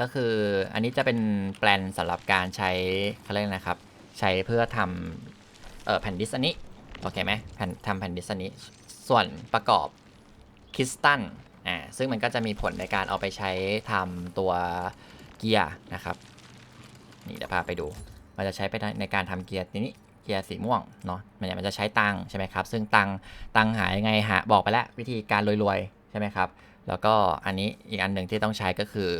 ก็คืออันนี้จะเป็นแปลนสำหรับการใช้เขาเรียกนะครับ ใช้เพื่อทำเอ่อแผ่นดิสอันนี้โอเคไหมแผ่นทำแผ่นดิสอันนี้ ส่วนประกอบคริสตัลอ่าซึ่งมันก็จะมีผลในการเอาไปใช้ทำตัวเกียร์นะครับนี่เดี๋ยวพาไปดู มันจะใช้ไปในการทำเกียร์นี้เกียร์สีม่วงเนาะมันเนี่ยมันจะใช้ตังใช่ไหมครับ ซึ่งตังตังหายังไงหาบอกไปแล้ววิธีการรวยๆใช่ไหมครับแล้วก็อันนี้อีกอันหนึ่งที่ต้องใช้ก็คือ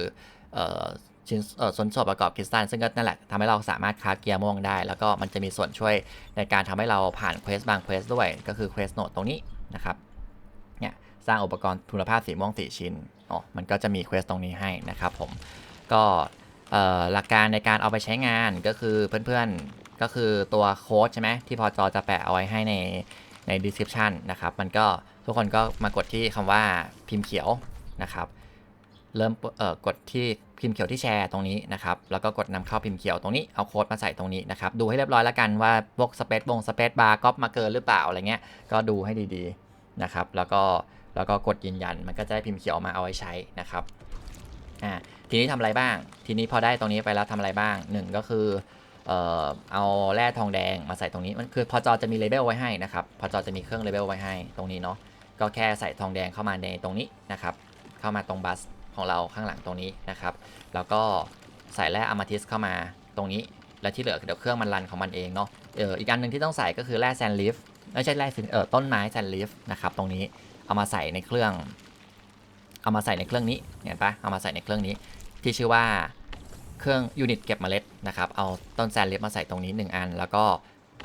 ชิ้นส่วนส่วนประกอบคริสตัลซึ่งก็นั่นแหละทำให้เราสามารถคาเกียร์ม่วงได้ แล้วก็มันจะมีส่วนช่วยในการทำให้เราผ่านเควสบางเควสด้วย ก็คือเควสโนดตรงนี้นะครับเนี่ยสร้างอุปกรณ์คุณภาพสีม่วงสี่ชิ้นอ๋อมันก็จะมีเควสตรงนี้ให้นะครับผมก็หลักการในการเอาไปใช้งานก็คือเพื่อนๆก็คือตัวโค้ดใช่ไหมที่พอจอจะแปะเอาไว้ให้ในใน description นะครับมันก็ทุกคนก็มากดที่คำว่าพิมพ์เขียวนะครับ เริ่มเอ่อกดที่พิมพ์เขียวที่แชร์ตรงนี้นะครับ แล้วก็กดนำเข้าพิมพ์เขียวตรงนี้ เอาโค้ดมาใส่ตรงนี้นะครับ ดูให้เรียบร้อยแล้วกันว่าพวกสเปซบงสเปซบาร์ก๊อปมาเกินหรือเปล่าอะไรเงี้ย ก็ดูให้ดีๆนะครับ แล้วก็แล้วก็กดยืนยัน มันก็จะได้พิมพ์เขียวมาเอาไว้ใช้นะครับ อ่า ทีนี้ทำอะไรบ้าง ทีนี้พอได้ตรงนี้ไปแล้วทำอะไรบ้างหนึ่งก็คือเอ่อเอาแร่ทองแดงมาใส่ตรงนี้ มันคือพอจอจะมีเลเบลไว้ให้นะครับ พอจอจะมีเครื่องเลเบลไว้ให้ตรงนี้เนาะ ก็แค่ใส่ทองแดงเข้ามาในตรงนี้นะครับ เข้ามาตรงบัส ของเราข้างหลังตรงนี้นะครับ แล้วก็ใส่แร่อะมาทิสเข้ามาตรงนี้ แล้วที่เหลือเดี๋ยวเครื่องมันรันของมันเองเนาะเอออีกอันหนึ่งที่ต้องใส่ก็คือแร่แซนลิฟไม่ใช่แร่เออต้นไม้แซนลิฟนะครับตรงนี้เอามาใส่ในเครื่อง เอามาใส่ในเครื่องนี้เห็นปะเอามาใส่ในเครื่องนี้ ที่ชื่อว่าเครื่องยูนิตเก็บเมล็ดนะครับเอาต้นแซนลิฟมาใส่ตรงนี้ 1 อัน แล้วก็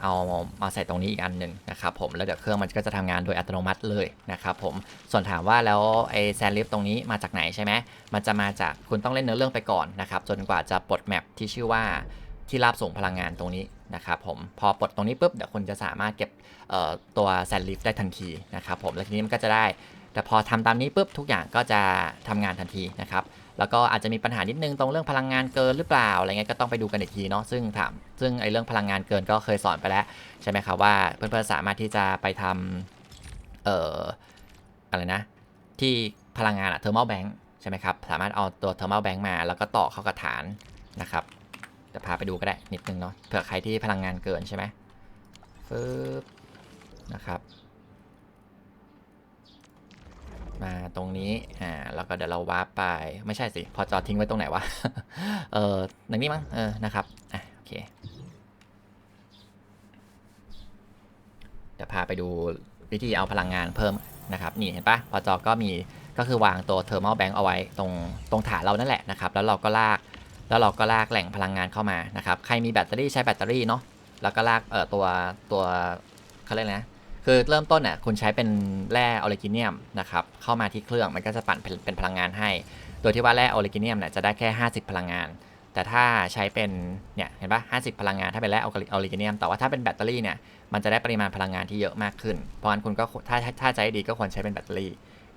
เอามาใส่ตรงนี้อีกอันหนึ่งนะครับผมแล้วเดี๋ยวเครื่องมันก็จะทำงานโดยอัตโนมัติเลยนะครับผมส่วนถามว่าแล้วไอแซนลิฟตรงนี้มาจากไหนใช่ไหมมันจะมาจากคุณต้องเล่นเนื้อเรื่องไปก่อนนะครับจนกว่าจะปลดแมปที่ชื่อว่าที่ราบส่งพลังงานตรงนี้นะครับผมพอปลดตรงนี้ปุ๊บเดี๋ยวคุณจะสามารถเก็บตัวแซนลิฟได้ทันทีนะครับผมแล้วทีนี้มันก็จะได้แต่พอทำตามนี้ปุ๊บทุกอย่างก็จะทำงานทันทีนะครับ แล้วก็อาจจะมีปัญหานิดนึงตรงเรื่องพลังงานเกินหรือเปล่าอะไรเงี้ยก็ต้องไปดูกันอีกทีเนาะซึ่งถามซึ่งไอ้เรื่องพลังงานเกินก็เคยสอนไปแล้วใช่ไหมครับว่าเพื่อนๆสามารถที่จะไปทำเอ่ออะไรนะ ที่พลังงานอะเทอร์ม l ลแบงค์ใช่ไหมครับสามารถเอาตัวเทอร์ม l ลแบงค์มาแล้วก็ต่อเข้ากับฐานนะครับเดี๋ยวพาไปดูก็ได้นิดนึงเนาะเผื่อใครที่พลังงานเกินใช่ไหมฟึบนะครับ มาตรงนี้ อ่า แล้วก็เดี๋ยวเราวาร์ปไป ไม่ใช่สิ พอจอทิ้งไว้ตรงไหนวะ เออหนึ่งนี้มั้ง เออ นะครับ อะ โอเค เดี๋ยวพาไปดูวิธีเอาพลังงานเพิ่มนะครับ นี่เห็นปะพอจอก็มี ก็คือวางตัวเทอร์ม l ลแบงค์เอาไว้ตรง ตรงฐานเรานั่นแหละนะครับ แล้วเราก็ลาก แล้วเราก็ลากแหล่งพลังงานเข้ามานะครับ ใครมีแบตเตอรี่ใช้แบตเตอรี่เนาะ แล้วก็ลาก เอ่อ ตัว ตัวเขาเรียกไรนะ คือเริ่มต้นน่ะคุณใช้เป็นแร่ออริจิเนียมนะครับเข้ามาที่เครื่องมันก็จะปั่นเป็นเป็นพลังงานให้ โดยที่ว่าแร่ออริจิเนียมเนี่ยจะได้แค่ 50 พลังงาน แต่ถ้าใช้เป็นเนี่ยเห็นปะ50 พลังงานถ้าเป็นแร่ออริจิเนียมแต่ว่าถ้าเป็นแบตเตอรี่เนี่ยมันจะได้ปริมาณพลังงานที่เยอะมากขึ้น เพราะฉะนั้นคุณก็ถ้าถ้าถ้าใจดีก็ควรใช้เป็นแบตเตอรี่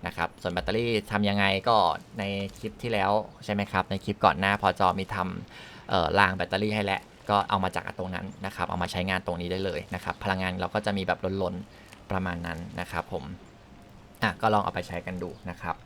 นะครับส่วนแบตเตอรี่ทำยังไงก็ในคลิปที่แล้วใช่ไหมครับในคลิปก่อนหน้าพอจอมีทำเอ่อรางแบตเตอรี่ให้แล้ว ก็เอามาจากตรงนั้นนะครับเอามาใช้งานตรงนี้ได้เลยนะครับพลังงานเราก็จะมีแบบล้นๆประมาณนั้นนะครับผมอะก็ลองเอาไปใช้กันดูนะครับ